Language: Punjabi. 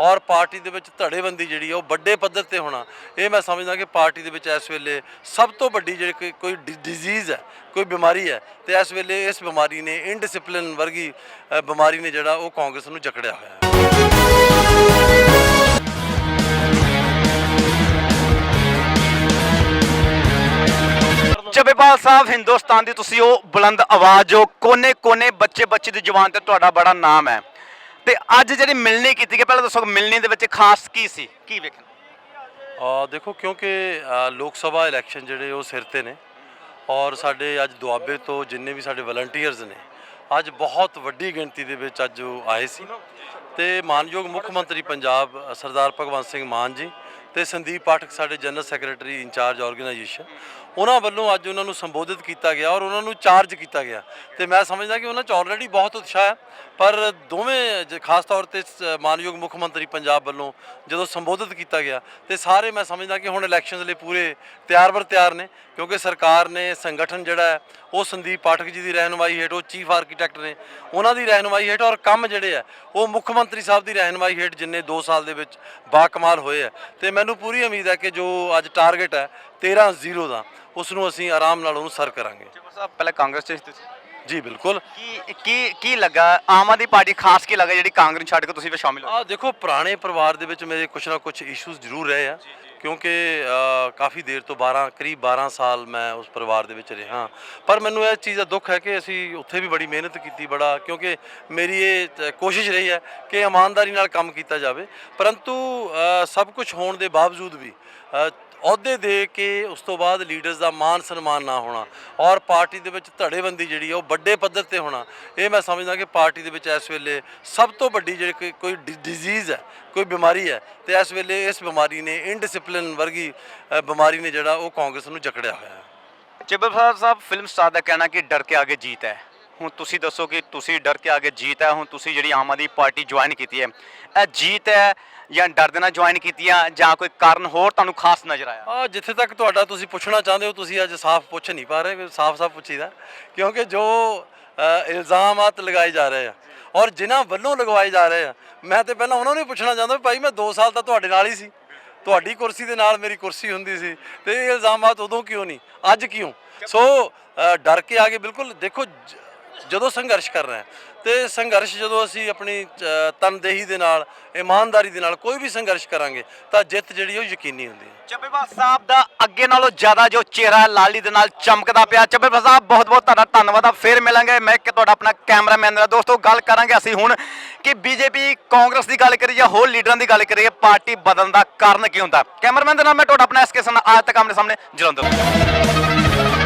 ਔਰ ਪਾਰਟੀ ਦੇ ਵਿੱਚ ਧੜੇਬੰਦੀ ਜਿਹੜੀ ਆ, ਉਹ ਵੱਡੇ ਪੱਧਰ ਤੇ ਹੋਣਾ। ਇਹ ਮੈਂ ਸਮਝਦਾ ਕਿ ਪਾਰਟੀ ਦੇ ਵਿੱਚ ਇਸ ਵੇਲੇ ਸਭ ਤੋਂ ਵੱਡੀ ਜਿਹੜੀ ਕੋਈ- ਕੋਈ ਡਿਜ਼ੀਜ਼ ਹੈ, ਕੋਈ ਬਿਮਾਰੀ ਹੈ, ਤੇ ਇਸ ਵੇਲੇ ਇਸ ਬਿਮਾਰੀ ਨੇ ਇਨਡਿਸਪਲਿਨ ਵਰਗੀ ਬਿਮਾਰੀ ਨੇ ਜਿਹੜਾ, ਉਹ ਕਾਂਗਰਸ ਨੂੰ ਜਕੜਿਆ ਹੋਇਆ ਹੈ। ਸਾਹਿਬ, ਹਿੰਦੁਸਤਾਨ ਦੀ ਤੁਸੀਂ ਉਹ ਬੁਲੰਦ ਆਵਾਜ਼ ਹੋ ਕੋਨੇ-ਕੋਨੇ ਬੱਚੇ-ਬੱਚੇ ਦੀ ਜ਼ੁਬਾਨ ਤੇ ਤੁਹਾਡਾ ਬੜਾ ਨਾਮ ਹੈ। ਤੇ ਅੱਜ ਜਿਹੜੀ ਮਿਲਣੀ ਕੀਤੀ ਗਈ ਪਹਿਲਾਂ ਦੱਸੋ ਮਿਲਣੀ ਦੇ ਵਿੱਚ ਖਾਸ ਕੀ ਸੀ? ਕੀ ਵੇਖਣ? ਆ ਦੇਖੋ ਕਿਉਂਕਿ ਅ, ਲੋਕ ਸਭਾ ਇਲੈਕਸ਼ਨ ਜਿਹੜੇ ਉਹ ਸਿਰ ਤੇ ਨੇ ਔਰ ਸਾਡੇ ਅੱਜ ਦੁਆਬੇ ਤੋਂ ਜਿੰਨੇ ਵੀ ਸਾਡੇ ਵਲੰਟੀਅਰਸ ਨੇ ਅੱਜ ਬਹੁਤ ਵੱਡੀ ਗਿਣਤੀ ਦੇ ਵਿੱਚ ਅੱਜ ਉਹ ਆਏ ਸੀ। ਤੇ ਮਾਨਯੋਗ ਮੁੱਖ ਮੰਤਰੀ ਪੰਜਾਬ ਅ, ਸਰਦਾਰ ਭਗਵੰਤ ਸਿੰਘ ਮਾਨ ਜੀ ਤੇ ਸੰਦੀਪ ਪਾਠਕ ਸਾਡੇ ਜਨਰਲ ਸੈਕਟਰੀ ਇੰਚਾਰਜ ਆਰਗੇਨਾਈਜੇਸ਼ਨ, ਉਹਨਾਂ ਵੱਲੋਂ ਅੱਜ ਉਹਨਾਂ ਨੂੰ ਸੰਬੋਧਿਤ ਕੀਤਾ ਗਿਆ ਔਰ ਉਹਨਾਂ ਨੂੰ ਚਾਰਜ ਕੀਤਾ ਗਿਆ। ਤੇ ਮੈਂ ਸਮਝਦਾ ਕਿ ਉਹਨਾਂ 'ਚ ਆਲਰੇਡੀ ਬਹੁਤ ਉਤਸ਼ਾਹ ਹੈ, ਪਰ ਦੋਵੇਂ ਜ- ਖਾਸ ਤੌਰ ਤੇ ਸ- ਮਾਨਯੋਗ ਮੁੱਖ ਮੰਤਰੀ ਪੰਜਾਬ ਵੱਲੋਂ ਜਦੋਂ ਸੰਬੋਧਿਤ ਕੀਤਾ ਗਿਆ, ਤੇ ਸਾਰੇ ਮੈਂ ਸਮਝਦਾ ਕਿ ਹੁਣ ਇਲੈਕਸ਼ਨਸ ਲਈ ਪੂਰੇ ਤਿਆਰ ਬਰ ਤਿਆਰ ਨੇ, ਕਿਉਂਕਿ ਸਰਕਾਰ ਨੇ ਸੰਗਠਨ ਜਿਹੜਾ ਹੈ, ਉਹ ਸੰਦੀਪ ਪਾਠਕ ਜੀ ਦੀ ਰਹਿਨਮਾਈ ਹੇਠ, ਉਹ ਚੀਫ ਆਰਕੀਟੈਕਟ ਨੇ, ਉਹਨਾਂ ਦੀ ਰਹਿਨਮਾਈ ਹੇਠ ਔਰ ਕੰਮ ਜਿਹੜੇ ਆ ਉਹ ਮੁੱਖ ਮੰਤਰੀ ਸਾਹਿਬ ਦੀ ਰਹਿਨੁਮਾਈ ਹੇਠ ਜਿੰਨੇ 2 ਸਾਲ ਦੇ ਵਿੱਚ ਬਾ ਕਮਾਲ ਹੋਏ ਆ ਤੇ ਮੈਨੂੰ ਪੂਰੀ ਉਮੀਦ ਹੈ ਕਿ ਜੋ ਅੱਜ ਟਾਰਗੇਟ ਹੈ 13 ਜ਼ੀਰੋ ਦਾ ਉਸ ਨੂੰ ਅਸੀਂ ਆਰਾਮ ਨਾਲ ਉਹਨੂੰ ਸਰ ਕਰਾਂਗੇ। ਚੱਬੇਵਾਲ ਸਾਹਿਬ, ਪਹਿਲਾਂ ਕਾਂਗਰਸ ਚ ਸੀ ਤੁਸੀਂ? ਜੀ ਬਿਲਕੁਲ। ਕੀ ਕੀ ਕੀ ਲੱਗਾ? ਆਮ ਆਦਮੀ ਪਾਰਟੀ ਖਾਸ ਕੀ ਲੱਗਾ ਜਿਹੜੀ ਕਾਂਗਰਸ ਨੂੰ ਛੱਡ ਕੇ ਤੁਸੀਂ ਵੀ ਸ਼ਾਮਿਲ ਹੋ ਆ ਦੇਖੋ ਪੁਰਾਣੇ ਪਰਿਵਾਰ ਦੇ ਵਿੱਚ ਮੇਰੇ ਕੁਛ ਨਾ ਕੁਛ ਇਸ਼ੂਜ਼ ਜ਼ਰੂਰ ਰਹੇ ਆ। ਕਿਉਂਕਿ ਕਾਫੀ ਦੇਰ ਤੋਂ 12 ਕਰੀਬ 12 ਸਾਲ ਮੈਂ ਉਸ ਪਰਿਵਾਰ ਦੇ ਵਿੱਚ ਰਿਹਾ। ਪਰ ਮੈਨੂੰ ਇਹ ਚੀਜ਼ ਦਾ ਦੁੱਖ ਹੈ ਕਿ ਅਸੀਂ ਉੱਥੇ ਵੀ ਬੜੀ ਮਿਹਨਤ ਕੀਤੀ ਬੜਾ ਕਿਉਂਕਿ ਮੇਰੀ ਇਹ ਕੋਸ਼ਿਸ਼ ਰਹੀ ਹੈ ਕਿ ਇਮਾਨਦਾਰੀ ਨਾਲ ਕੰਮ ਕੀਤਾ ਜਾਵੇ। ਪਰੰਤੂ ਸਭ ਕੁਝ ਹੋਣ ਦੇ ਬਾਵਜੂਦ ਵੀ ਅਹੁਦੇ ਦੇ ਕੇ ਉਸ ਤੋਂ ਬਾਅਦ ਲੀਡਰਸ ਦਾ ਮਾਨ ਸਨਮਾਨ ਨਾ ਹੋਣਾ ਔਰ ਪਾਰਟੀ ਦੇ ਵਿੱਚ ਧੜੇਬੰਦੀ ਜਿਹੜੀ ਆ ਉਹ ਵੱਡੇ ਪੱਧਰ ਤੇ ਹੋਣਾ। ਇਹ ਮੈਂ ਸਮਝਦਾ ਕਿ ਪਾਰਟੀ ਦੇ ਵਿੱਚ ਇਸ ਵੇਲੇ ਸਭ ਤੋਂ ਵੱਡੀ ਜਿਹੜੀ ਕੋਈ- ਕੋਈ ਡਿਜ਼ੀਜ਼ ਹੈ, ਕੋਈ ਬਿਮਾਰੀ ਹੈ, ਤੇ ਇਸ ਵੇਲੇ ਇਸ ਬਿਮਾਰੀ ਨੇ ਇਨਡਿਸਪਲਿਨ ਵਰਗੀ ਬਿਮਾਰੀ ਨੇ ਜਿਹੜਾ ਉਹ ਕਾਂਗਰਸ ਨੂੰ ਜਕੜਿਆ ਹੋਇਆ ਹੈ। ਚੱਬੇਵਾਲ ਸਾਹਿਬ ਫਿਲਮ ਸਟਾਰ ਦਾ ਕਹਿਣਾ ਕਿ ਡਰ ਕੇ ਆਗੇ ਜੀਤ ਹੈ। ਹੁਣ ਤੁਸੀਂ ਦੱਸੋ ਕਿ ਤੁਸੀਂ ਡਰ ਕੇ ਆਗੇ ਜੀਤ ਹੈ ਹੁਣ ਤੁਸੀਂ ਜਿਹੜੀ ਆਮ ਆਦਮੀ ਪਾਰਟੀ ਜੁਆਇਨ ਕੀਤੀ ਹੈ ਇਹ ਜੀਤ ਹੈ ਜਾਂ ਡਰ ਦੇ ਨਾਲ ਜੁਆਇਨ ਕੀਤੀ ਆ ਜਾਂ ਕੋਈ ਕਾਰਨ ਹੋਰ ਤੁਹਾਨੂੰ ਖਾਸ ਨਜ਼ਰ ਆਇਆ? ਆ ਜਿੱਥੇ ਤੱਕ ਤੁਹਾਡਾ ਤੁਸੀਂ ਪੁੱਛਣਾ ਚਾਹੁੰਦੇ ਹੋ ਤੁਸੀਂ ਅੱਜ ਸਾਫ਼ ਪੁੱਛ ਨਹੀਂ ਪਾ ਰਹੇ ਸਾਫ਼-ਸਾਫ਼ ਪੁੱਛੀਦਾ। ਕਿਉਂਕਿ ਜੋ ਅ, ਇਲਜ਼ਾਮਾਤ ਲਗਾਏ ਜਾ ਰਹੇ ਆ ਔਰ ਜਿਨ੍ਹਾਂ ਵੱਲੋਂ ਲਗਵਾਏ ਜਾ ਰਹੇ ਆ ਮੈਂ ਤੇ ਪਹਿਲਾਂ ਉਹਨਾਂ ਨੂੰ ਹੀ ਪੁੱਛਣਾ ਚਾਹੁੰਦਾ ਵੀ ਭਾਈ ਮੈਂ 2 ਸਾਲ ਤਾਂ ਤੁਹਾਡੇ ਨਾਲ ਹੀ ਸੀ। ਤੁਹਾਡੀ ਕੁਰਸੀ ਦੇ ਨਾਲ ਮੇਰੀ ਕੁਰਸੀ ਹੁੰਦੀ ਸੀ ਤੇ ਇਹ ਇਲਜ਼ਾਮਾਤ ਉਦੋਂ ਕਿਉਂ ਨਹੀਂ ਅੱਜ ਕਿਉਂ? ਸੋ ਅ, ਡਰ ਕੇ ਆ ਆਗੇ ਬਿਲਕੁਲ ਦੇਖੋ ਜ- ਜਦੋਂ ਸੰਘਰਸ਼ ਕਰ ਰਹੇ ਹਾਂ। ਤੇ ਸੰਘਰਸ਼ ਜਦੋਂ ਅਸੀਂ ਆਪਣੀ ਤਨਦੇਹੀ ਦੇ ਨਾਲ, ਇਮਾਨਦਾਰੀ ਦੇ ਨਾਲ ਕੋਈ ਵੀ ਸੰਘਰਸ਼ ਕਰਾਂਗੇ, ਤਾਂ ਜਿੱਤ ਜਿਹੜੀ ਉਹ ਯਕੀਨੀ ਹੁੰਦੀ ਹੈ। ਚੱਬੇਵਾਲ ਸਾਹਿਬ ਦਾ ਅੱਗੇ ਨਾਲੋਂ ਜ਼ਿਆਦਾ ਜੋ ਚਿਹਰਾ ਲਾਲੀ ਦੇ ਨਾਲ ਚਮਕਦਾ ਪਿਆ। ਚੱਬੇਵਾਲ ਸਾਹਿਬ, ਬਹੁਤ ਬਹੁਤ ਤੁਹਾਡਾ ਧੰਨਵਾਦ। ਆ ਫੇਰ ਮਿਲਾਂਗੇ। ਮੈਂ ਕਿ ਤੁਹਾਡਾ ਆਪਣਾ ਕੈਮਰਾਮੈਨ ਦਾ ਦੋਸਤੋ, ਗੱਲ ਕਰਾਂਗੇ ਅਸੀਂ ਹੁਣ ਕਿ ਬੀਜੇਪੀ, ਕਾਂਗਰਸ ਦੀ ਗੱਲ ਕਰੀਏ ਜਾਂ ਹੋਰ ਲੀਡਰਾਂ ਦੀ ਗੱਲ ਕਰੀਏ ਪਾਰਟੀ ਬਦਲਣ ਦਾ ਕਾਰਨ ਕੀ ਹੁੰਦਾ? ਕੈਮਰਾਮੈਨ ਦੇ ਨਾਲ ਮੈਂ ਤੁਹਾਡਾ ਆਪਣਾ ਐਸਕੇ ਸਨ ਅੱਜ ਤੱਕ ਆਪਣੇ ਸਾਹਮਣੇ। ਜਲੰਧਰ